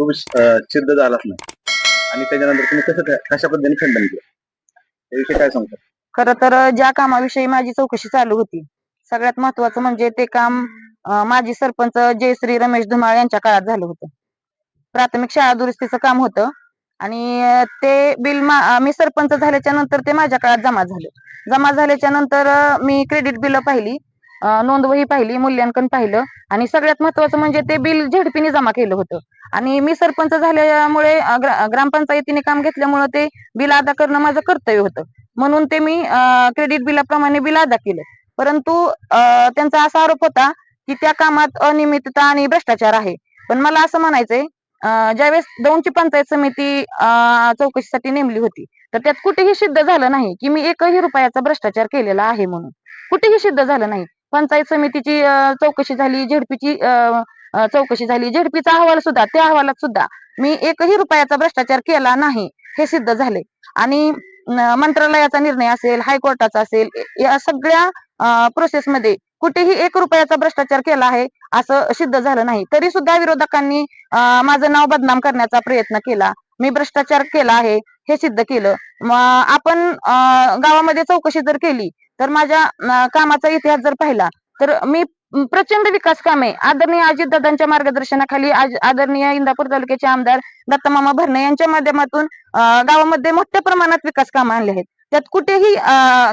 तो सिद्ध झालाच नाही. आणि त्याच्यानंतर तुम्ही कसं कशा पद्धतीने खंडन केलं? त्याविषयी काय सांगता? खर तर ज्या कामाविषयी माझी चौकशी चालू होती सगळ्यात महत्वाचं म्हणजे ते काम माजी सरपंच जयश्री रमेश धुमाळ यांच्या काळात झालं होतं. प्राथमिक शाळा दुरुस्तीचं काम होतं आणि ते बिल मी सरपंच झाल्याच्यानंतर ते माझ्या काळात जमा झालं. जमा झाल्याच्यानंतर मी क्रेडिट बिल पाहिली. नोंदवही पाहिली मूल्यांकन पाहिलं. आणि सगळ्यात महत्वाचं म्हणजे ते बिल झेडपीने जमा केलं होतं. आणि मी सरपंच झाल्यामुळे ग्रामपंचायतीने काम घेतल्यामुळे ते बिल अदा करणं माझं कर्तव्य होतं. म्हणून ते मी क्रेडिट बिलाप्रमाणे बिल अदा केलं. परंतु त्यांचा असा आरोप होता की त्या कामात अनियमितता आणि भ्रष्टाचार आहे. पण मला असं म्हणायचंय ज्यावेळेस दौंडची पंचायत समिती चौकशीसाठी नेमली होती तर त्यात कुठेही सिद्ध झालं नाही की मी एकही रुपयाचा भ्रष्टाचार केलेला आहे म्हणून. कुठेही सिद्ध झालं नाही. पंचायत समितीची चौकशी झाली झेडपीची अं, चौकशी झाली. झेडपीचा अहवाल सुद्धा त्या अहवालात सुद्धा मी एकही रुपयाचा भ्रष्टाचार केला नाही हे सिद्ध झाले. आणि मंत्रालयाचा निर्णय असेल हायकोर्टाचा असेल या सगळ्या प्रोसेसमध्ये कुठेही एक रुपयाचा भ्रष्टाचार केला आहे असं सिद्ध झालं नाही. तरी सुद्धा विरोधकांनी माझं नाव बदनाम करण्याचा प्रयत्न केला. मी भ्रष्टाचार केला आहे हे सिद्ध केलं. आपण गावामध्ये चौकशी जर केली तर माझ्या कामाचा इतिहास जर पाहिला तर मी प्रचंड विकास कामे आदरणीय अजितदादांच्या मार्गदर्शनाखाली आदरणीय इंदापूर तालुक्याचे आमदार दत्तमामा भरणे यांच्या माध्यमातून गावामध्ये मोठ्या प्रमाणात विकास कामं आणले आहेत. त्यात कुठेही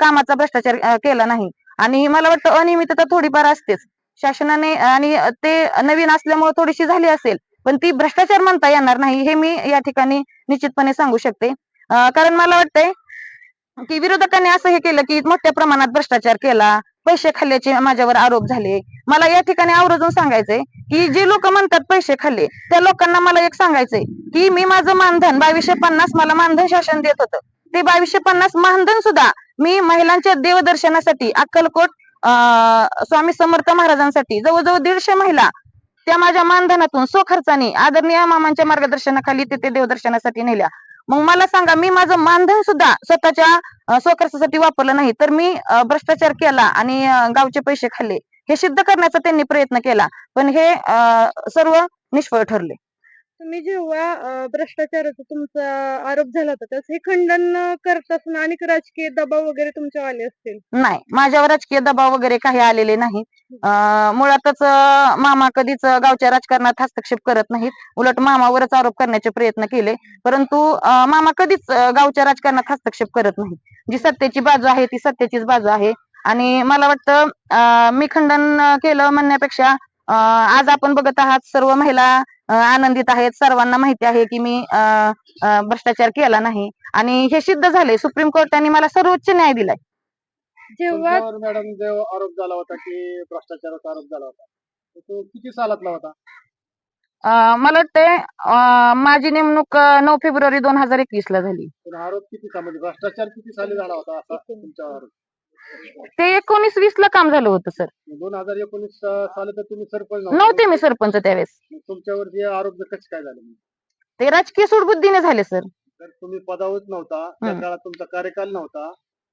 कामाचा भ्रष्टाचार केला नाही. आणि मला वाटतं अनियमितता थोडीफार असतेच. शासनाने आणि ते नवीन असल्यामुळे थोडीशी झाली असेल पण ती भ्रष्टाचार म्हणता येणार नाही हे मी या ठिकाणी निश्चितपणे सांगू शकते. कारण मला वाटतंय की विरोधकांनी असं हे केलं की मोठ्या प्रमाणात भ्रष्टाचार केला पैसे खाल्ल्याचे माझ्यावर आरोप झाले. मला या ठिकाणी आवर्जून सांगायचंय की जे लोक म्हणतात पैसे खाल्ले त्या लोकांना मला एक सांगायचंय की मी माझं मानधन बावीसशे पन्नास मला मानधन शासन देत होतं. ते बावीसशे पन्नास मानधन सुद्धा मी महिलांच्या देवदर्शनासाठी अक्कलकोट अं, स्वामी समर्थ महाराजांसाठी जवळजवळ दीडशे महिला त्या माझ्या मानधनातून स्वखर्चाने आदरणीय मामांच्या मार्गदर्शनाखाली तिथे देवदर्शनासाठी नेल्या. मग मला सांगा मी माझं मानधन सुद्धा स्वतःच्या स्वखर्चासाठी वापरलं नाही. तर मी भ्रष्टाचार केला आणि गावचे पैसे खाल्ले. हे सिद्ध करण्याचा त्यांनी प्रयत्न केला. पण हे सर्व निष्फळ ठरले. तुम्ही जेव्हा भ्रष्टाचाराचा तुमचा आरोप झाला होता त्यास हे खंडन करत असताना आणि राजकीय दबाव वगैरे तुमच्यावर आले असतील? नाही. माझ्यावर राजकीय दबाव वगैरे काही आलेले नाही मुळातच मामा कधीच गावच्या राजकारणात हस्तक्षेप करत नाहीत. उलट मामावरच आरोप करण्याचे प्रयत्न केले. परंतु मामा कधीच गावच्या राजकारणात हस्तक्षेप करत नाही जी सत्तेची बाजू आहे ती सत्तेचीच बाजू आहे. आणि मला वाटतं मी खंडन केलं म्हणण्यापेक्षा आज आपण बघत आहात सर्व महिला आनंदित आहेत. सर्वांना माहिती आहे की मी अं, अं, भ्रष्टाचार केला नाही. आणि हे सिद्ध झाले सुप्रीम कोर्टाने मला सर्वोच्च न्याय दिलाय. जेव्हा मॅडम जो आरोप झाला होता की भ्रष्टाचाराचा आरोप झाला होता तो किती सालातला होता? मला वाटतंय माझी नेमणूक नऊ फेब्रुवारी दोन हजार एकवीस ला झाली आरोप किती म्हणजे भ्रष्टाचार किती साली झाला होता आरोप? ते एकोणीस वीस ला काम झालं होतं सर. दोन हजार एकोणीस साली तर तुम्ही सरपंच नव्हते. मी सरपंच त्यावेळेस. तुमच्यावर जे आरोप कसे काय झाले? ते राजकीय सुडबुद्धीने झाले सर. तर तुम्ही पदावरच नव्हता त्या हम्म. काळात तुमचा कार्यकाल नव्हता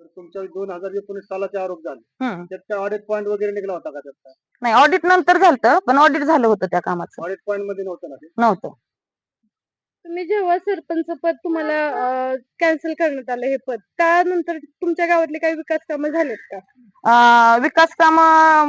तर तुमच्यावर दोन हजार एकोणीस सालाचे आरोप झाले. हम्म. त्यात काय ऑडिट पॉईंट वगैरे निघला होता का त्यात नाही ऑडिट नंतर झालं पण ऑडिट झालं होतं त्या कामाचं. ऑडिट पॉईंटमध्ये नव्हतं ना ते? नव्हतं. तुम्ही जेव्हा सरपंच पद तुम्हाला कॅन्सल करण्यात आलं हे पद त्यानंतर तुमच्या गावातले काही विकास कामं झालेत का? अं, विकास काम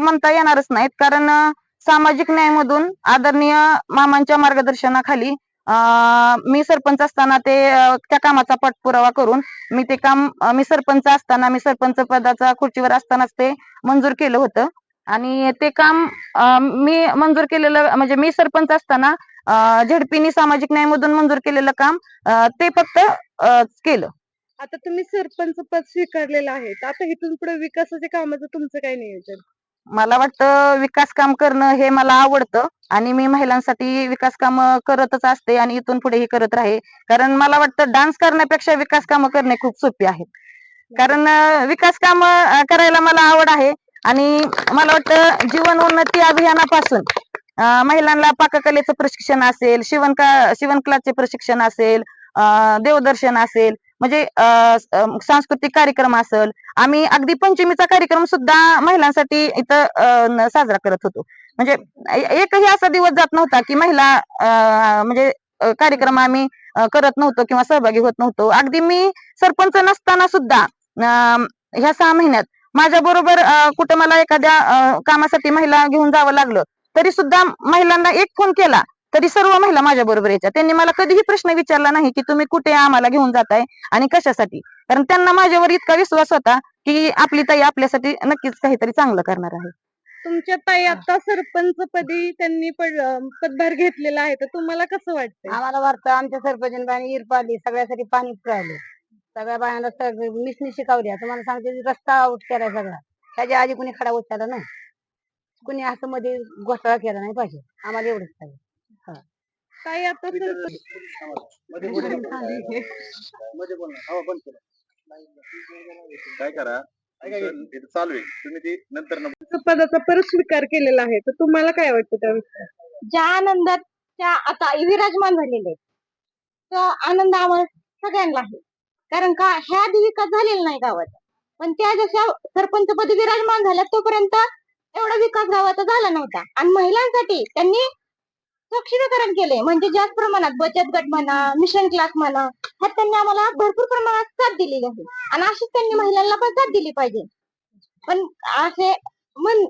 म्हणता येणारच नाहीत. कारण अं, सामाजिक न्यायमधून आदरणीय मामांच्या मार्गदर्शनाखाली अं, मी सरपंच असताना ते अं, त्या कामाचा पाठपुरावा करून मी ते काम अं, मी सरपंच असताना मी सरपंच पदाचा खुर्चीवर असतानाच ते मंजूर केलं होतं. आणि ते काम मी मंजूर केलेलं म्हणजे मी सरपंच असताना झेडपीनी सामाजिक न्यायमधून मंजूर केलेलं काम ते फक्त केलं. आता तुम्ही सरपंच पद स्वीकारलेलं आहे आता इथून पुढे विकासाच्या कामाचं तुमचं काय नियोजन? मला वाटतं विकास काम करणं हे मला आवडतं आणि मी महिलांसाठी विकास काम करतच असते आणि इथून पुढेही करत राहे. कारण मला वाटतं डान्स करण्यापेक्षा विकास काम करणे खूप सोपे आहेत. कारण विकास काम करायला मला आवड आहे आणि मला वाटतं जीवन उन्नती अभियानापासून महिलांना पाककलेचं प्रशिक्षण असेल शिवणका शिवणकलाचे प्रशिक्षण असेल अं, देवदर्शन असेल म्हणजे सांस्कृतिक कार्यक्रम असेल आम्ही अगदी पंचमीचा कार्यक्रम सुद्धा महिलांसाठी इथं साजरा करत होतो. म्हणजे एकही असा दिवस जात नव्हता की महिला म्हणजे कार्यक्रम आम्ही करत नव्हतो किंवा सहभागी होत नव्हतो. अगदी मी सरपंच नसताना सुद्धा अं, ह्या सहा महिन्यात माझ्या बरोबर कुठं मला एखाद्या कामासाठी महिला घेऊन जावं लागलं तरी सुद्धा महिलांना एक फोन केला तरी सर्व महिला माझ्या बरोबर यायच्या. त्यांनी मला कधीही प्रश्न विचारला नाही की तुम्ही कुठे आम्हाला घेऊन जाताय आणि कशासाठी? कारण त्यांना माझ्यावर इतका विश्वास होता की आपली ताई आपल्यासाठी नक्कीच काहीतरी चांगलं करणार आहे. तुमच्या ताई आता सरपंच पदी त्यांनी पदभार घेतलेला आहे तर तुम्हाला कसं वाटतंय? आम्हाला वाटतं आमच्या सरपंच पाडली सगळ्यासाठी पाणी पुरवलं सगळ्या बायांना सग- मिसनी शिकवल्या तुम्हाला सांगते रस्ता आउट केला सगळा. त्याच्या आधी कुणी खडा उचलला नाही. कुणी असं मध्ये घोटाळा केला नाही पाहिजे. आम्हाला एवढंच पाहिजे. आता ना. हो बंद केलं काय करा? काय काय? तुमचं इथं चालू आहे. तुम्ही ते नंतर न- पदाचा परत स्वीकार केलेला आहे. तर तुम्हाला काय वाटतं त्याविषयी? ज्या आनंदात त्या आता विराजमान झालेले तो आनंद आम्हाला सगळ्यांना आहे. कारण का ह्या आधी विकास झालेला नाही गावाचा. पण त्या जशा सरपंच पदी विराजमान झाल्या तोपर्यंत एवढा विकास गावाचा झाला नव्हता. आणि महिलांसाठी त्यांनी सक्षमीकरण केले म्हणजे जास्त प्रमाणात बचत गट म्हणा मिशन क्लास म्हणा ह्यात त्यांनी आम्हाला भरपूर प्रमाणात साथ दिलेली आहे आणि अशीच त्यांनी महिलांना पण साथ दिली पाहिजे. पण असे मन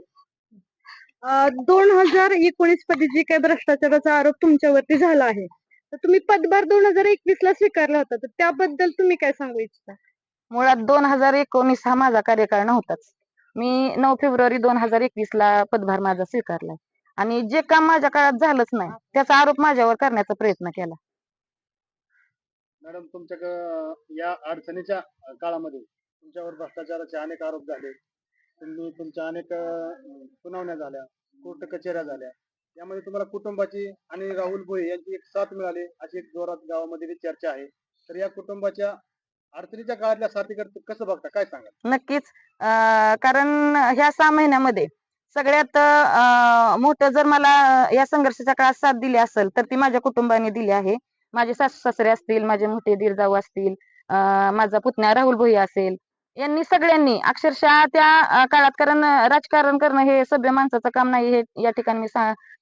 दोन हजार एकोणीसमध्ये जे काही भ्रष्टाचाराचा आरोप तुमच्यावरती झाला आहे तर तुम्ही पदभार दोन हजार एकवीस ला स्वीकारला होता तर त्याबद्दल तुम्ही काय सांगू इच्छिता? मुळात दोन हजार एकोणीस हा माझा कार्यकाळ नव्हताच. मी नऊ फेब्रुवारी दोन हजार एकवीस ला पदभार माझा स्वीकारलाय आणि जे काम माझ्या काळात झालंच नाही त्याचा आरोप माझ्यावर करण्याचा प्रयत्न केला. मॅडम तुमच्या या अडचणीच्या काळामध्ये तुमच्यावर भ्रष्टाचाराचे अनेक आरोप झाले. तुम्ही तुमच्या अनेक सुनावण्या झाल्या कोर्ट कचेऱ्या झाल्या. यामध्ये तुम्हाला कुटुंबाची आणि राहुल भोये यांची एक साथ मिळाली अशी एक जोरात गावामध्ये चर्चा आहे. तर या कुटुंबाच्या अडचणीच्या काळातल्या साथीकडे कसं बघता? काय सांगा नक्कीच. कारण ह्या सहा महिन्यामध्ये सगळ्यात मोठं जर मला या संघर्षाच्या काळात साथ दिली असेल तर ती माझ्या कुटुंबाने दिली आहे. माझे सासू सासरे असतील माझे मोठे दीरजाऊ असतील माझा पुतण्या राहुल भोई असेल यांनी सगळ्यांनी अक्षरशः त्या काळात कारण राजकारण करणं हे सभ्य माणसाचं काम नाही हे या ठिकाणी मी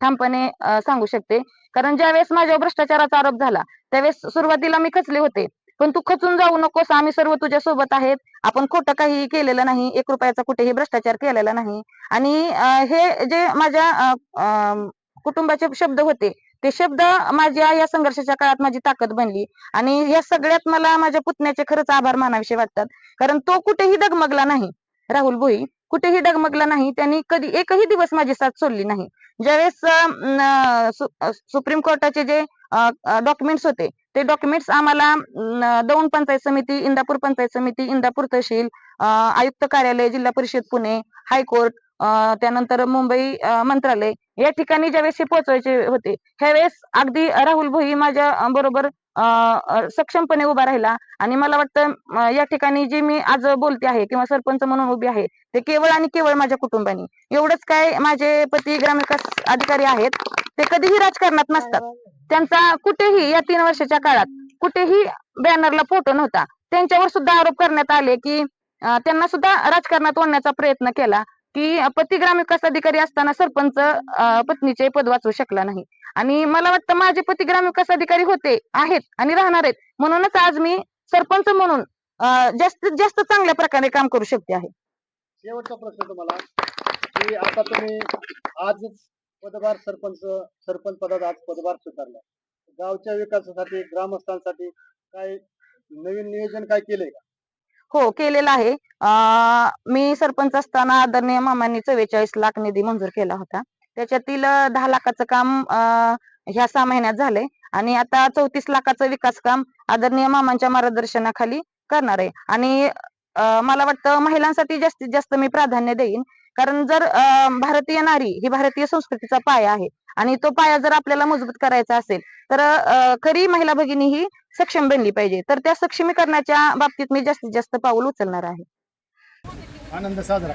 ठामपणे सांगू शकते. कारण ज्यावेळेस माझ्यावर भ्रष्टाचाराचा आरोप झाला त्यावेळेस सुरुवातीला मी खचले होते. पण तू खचून जाऊ नकोस आम्ही सर्व तुझ्या सोबत आहेत. आपण खोटं काही केलेलं नाही एक रुपयाचा कुठेही भ्रष्टाचार केलेला नाही. आणि हे जे माझ्या कुटुंबाचे शब्द होते ते शब्द माझ्या या संघर्षाच्या काळात माझी ताकद बनली. आणि या सगळ्यात मला माझ्या पुतण्याचे खरंच आभार मानाविषयी वाटतात. कारण तो कुठेही डगमगला नाही. राहुल भोई कुठेही डगमगला नाही. त्यांनी कधी एकही दिवस माझी साथ सोडली नाही. ज्यावेळेस सुप्रीम कोर्टाचे जे डॉक्युमेंट्स होते ते डॉक्युमेंट्स आम्हाला दौंड पंचायत समिती इंदापूर पंचायत समिती इंदापूर तहसील आयुक्त कार्यालय जिल्हा परिषद पुणे हायकोर्ट त्यानंतर मुंबई मंत्रालय या ठिकाणी ज्यावेळेस हे पोहोचवायचे होते त्यावेळेस अगदी राहुल भोई माझ्या बरोबर सक्षमपणे उभा राहिला. आणि मला वाटतं या ठिकाणी जे मी आज बोलते आहे किंवा सरपंच म्हणून उभी आहे ते केवळ आणि केवळ माझ्या कुटुंबानी. एवढंच काय माझे पती ग्रामविकास अधिकारी आहेत ते कधीही राजकारणात नसतात. त्यांचा कुठेही या तीन वर्षाच्या काळात कुठेही बॅनरला फोटो नव्हता. त्यांच्यावर सुद्धा आरोप करण्यात आले की त्यांना सुद्धा राजकारणात ओढण्याचा प्रयत्न केला. की पती ग्रामविकास अधिकारी असताना सरपंच पत्नीचे पद वाचवू शकला नाही. आणि मला वाटतं माझे पती ग्रामविकास अधिकारी होते आहेत आणि राहणार आहेत. म्हणूनच आज मी सरपंच म्हणून जास्तीत जास्त चांगल्या प्रकारे काम करू शकते आहे. शेवटचा प्रश्न तुम्हाला. की आता तुम्ही आज पदभार सरपंच सरपंच पदात आज पदभार स्वीकारला. गावच्या विकासासाठी ग्रामस्थांसाठी काय नवीन नियोजन काय केलंय का? हो केलेला आहे. अं, मी सरपंच असताना आदरणीय मामांनी चव्वेचाळीस लाख निधी मंजूर केला होता. त्याच्यातील अं, दहा लाखाचं काम अं, ह्या सहा महिन्यात झालंय. आणि आता चौतीस लाखाचं विकास काम आदरणीय मामांच्या मार्गदर्शनाखाली करणार आहे. आणि अं, मला वाटतं महिलांसाठी जास्तीत जास्त मी प्राधान्य देईन. कारण जर अं, भारतीय नारी ही भारतीय संस्कृतीचा पाया आहे आणि तो पाया जर आपल्याला मजबूत करायचा असेल तर खरी महिला भगिनी ही सक्षम बनली पाहिजे. तर त्या सक्षमीकरणाच्या बाबतीत मी जास्तीत जास्त पाऊल उचलणार आहे. आनंद साजरा.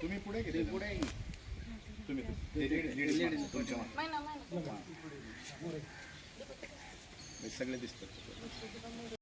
तुम्ही पुढे गेले. पुढे तुम्ही तुमच्या सगळे दिसतात